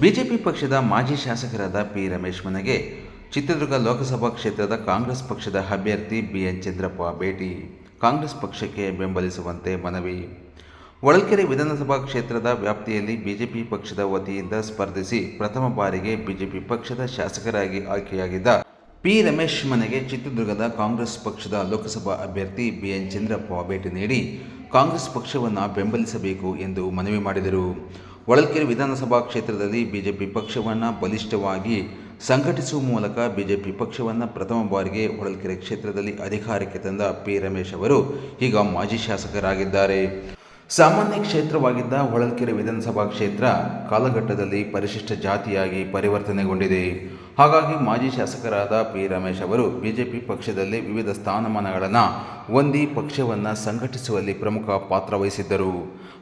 BJP ಪಕ್ಷದ ಮಾಜಿ ಶಾಸಕರಾದ ಪಿ ರಮೇಶ್ ಮನೆಗೆ ಚಿತ್ರದುರ್ಗ ಲೋಕಸಭಾ ಕ್ಷೇತ್ರದ ಕಾಂಗ್ರೆಸ್ ಪಕ್ಷದ ಅಭ್ಯರ್ಥಿ ಬಿಎನ್ ಚಂದ್ರಪ್ಪ ಭೇಟಿ. ಕಾಂಗ್ರೆಸ್ ಪಕ್ಷಕ್ಕೆ ಬೆಂಬಲಿಸುವಂತೆ ಮನವಿ. ಹೊಳಲ್ಕೆರೆ ವಿಧಾನಸಭಾ ಕ್ಷೇತ್ರದ ವ್ಯಾಪ್ತಿಯಲ್ಲಿ ಬಿಜೆಪಿ ಪಕ್ಷದ ವತಿಯಿಂದ ಸ್ಪರ್ಧಿಸಿ ಪ್ರಥಮ ಬಾರಿಗೆ ಬಿಜೆಪಿ ಪಕ್ಷದ ಶಾಸಕರಾಗಿ ಆಯ್ಕೆಯಾಗಿದ್ದ ಪಿ ರಮೇಶ್ ಮನೆಗೆ ಚಿತ್ರದುರ್ಗದ ಕಾಂಗ್ರೆಸ್ ಪಕ್ಷದ ಲೋಕಸಭಾ ಅಭ್ಯರ್ಥಿ ಬಿ ಬಿಎನ್ ಚಂದ್ರಪ್ಪ ಭೇಟಿ ನೀಡಿ ಕಾಂಗ್ರೆಸ್ ಪಕ್ಷವನ್ನು ಬೆಂಬಲಿಸಬೇಕು ಎಂದು ಮನವಿ ಮಾಡಿದರು. ಹೊಳಲ್ಕೆರೆ ವಿಧಾನಸಭಾ ಕ್ಷೇತ್ರದಲ್ಲಿ ಬಿಜೆಪಿ ಪಕ್ಷವನ್ನು ಬಲಿಷ್ಠವಾಗಿ ಸಂಘಟಿಸುವ ಮೂಲಕ ಬಿಜೆಪಿ ಪಕ್ಷವನ್ನು ಪ್ರಥಮ ಬಾರಿಗೆ ಹೊಳಲ್ಕೆರೆ ಕ್ಷೇತ್ರದಲ್ಲಿ ಅಧಿಕಾರಕ್ಕೆ ತಂದ ಪಿ ರಮೇಶ್ ಅವರು ಈಗ ಮಾಜಿ ಶಾಸಕರಾಗಿದ್ದಾರೆ. ಸಾಮಾನ್ಯ ಕ್ಷೇತ್ರವಾಗಿದ್ದ ಹೊಳಲ್ಕೆರೆ ವಿಧಾನಸಭಾ ಕ್ಷೇತ್ರ ಕಾಲಘಟ್ಟದಲ್ಲಿ ಪರಿಶಿಷ್ಟ ಜಾತಿಯಾಗಿ ಪರಿವರ್ತನೆಗೊಂಡಿದೆ. ಹಾಗಾಗಿ ಮಾಜಿ ಶಾಸಕರಾದ ಪಿ ರಮೇಶ್ ಅವರು ಬಿಜೆಪಿ ಪಕ್ಷದಲ್ಲಿ ವಿವಿಧ ಸ್ಥಾನಮಾನಗಳನ್ನು ಹೊಂದಿ ಪಕ್ಷವನ್ನು ಸಂಘಟಿಸುವಲ್ಲಿ ಪ್ರಮುಖ ಪಾತ್ರ ವಹಿಸಿದ್ದರು.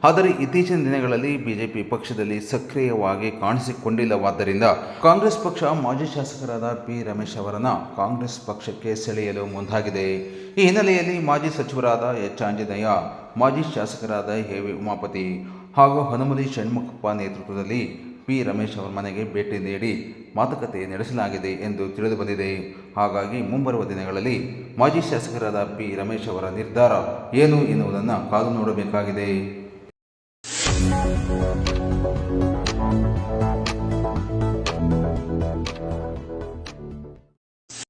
ಆದರೆ ಇತ್ತೀಚಿನ ದಿನಗಳಲ್ಲಿ ಬಿಜೆಪಿ ಪಕ್ಷದಲ್ಲಿ ಸಕ್ರಿಯವಾಗಿ ಕಾಣಿಸಿಕೊಂಡಿಲ್ಲವಾದ್ದರಿಂದ ಕಾಂಗ್ರೆಸ್ ಪಕ್ಷ ಮಾಜಿ ಶಾಸಕರಾದ ಪಿ ರಮೇಶ್ ಅವರನ್ನು ಕಾಂಗ್ರೆಸ್ ಪಕ್ಷಕ್ಕೆ ಸೆಳೆಯಲು ಮುಂದಾಗಿದೆ. ಈ ಹಿನ್ನೆಲೆಯಲ್ಲಿ ಮಾಜಿ ಸಚಿವರಾದ ಎಚ್ ಆಂಜನೇಯ, ಮಾಜಿ ಶಾಸಕರಾದ ಎ ಉಮಾಪತಿ ಹಾಗೂ ಹನುಮಲಿ ಷಣ್ಮುಖಪ್ಪ ನೇತೃತ್ವದಲ್ಲಿ ಪಿ ರಮೇಶ್ ಅವರ ಮನೆಗೆ ಭೇಟಿ ನೀಡಿ ಮಾತುಕತೆ ನಡೆಸಲಾಗಿದೆ ಎಂದು ತಿಳಿದು ಬಂದಿದೆ. ಹಾಗಾಗಿ ಮುಂಬರುವ ದಿನಗಳಲ್ಲಿ ಮಾಜಿ ಶಾಸಕರಾದ ಪಿ ರಮೇಶ್ ಅವರ ನಿರ್ಧಾರ ಏನು ಎನ್ನುವುದನ್ನು ಕಾದು ನೋಡಬೇಕಾಗಿದೆ.